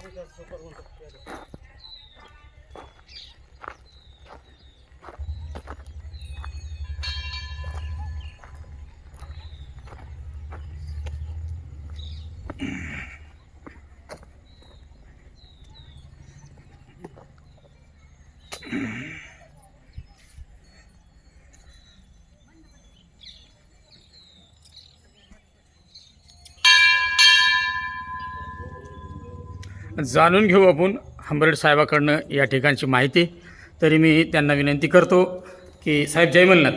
Mm-hmm. जाणून घेऊ आपण हंबरेड साहेबाकडनं या ठिकाणची माहिती. तरी मी त्यांना विनंती करतो की साहेब जय मल्हार.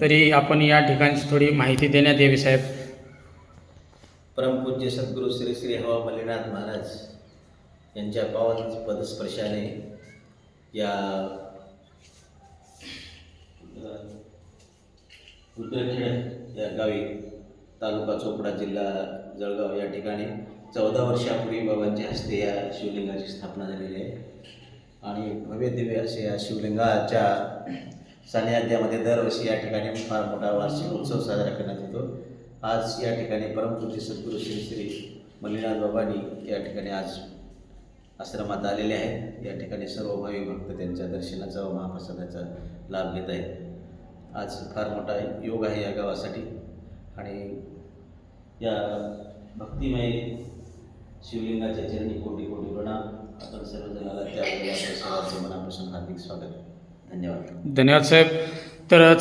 तरी आपण या ठिकाणची थोडी माहिती देण्यात यावी साहेब. परमपूज्य सद्गुरू श्री श्री हवा मल्लीनाथ महाराज यांच्या पावन पदस्पर्शाने या रुद्रखेड या गावी तालुका चोपडा जिल्हा जळगाव या ठिकाणी चौदा वर्षापूर्वी बाबांच्या हस्ते या शिवलिंगाची स्थापना झालेली आहे. आणि भव्य दिव्य असे या शिवलिंगाच्या सान्निध्यामध्ये दरवर्षी या ठिकाणी फार मोठा वार्षिक उत्सव साजरा करण्यात येतो. आज या ठिकाणी परमपूज्य सद्गुरू श्री श्री मल्लीनाथ बाबांनी या ठिकाणी आज आश्रमात आलेले आहेत. या ठिकाणी सर्व भाविक भक्त त्यांच्या दर्शनाचा व महाप्रसादाचा लाभ घेत आहेत. आज फार मोठा योग आहे या गावासाठी. आणि या भक्तिमय शिवलिंगाच्या चरणी कोटी कोटी प्रणाम. आपण सर्वजणाला त्या प्रसादाचे मनापासून हार्दिक स्वागत. धन्यवाद. धन्यवाद साहेब. तर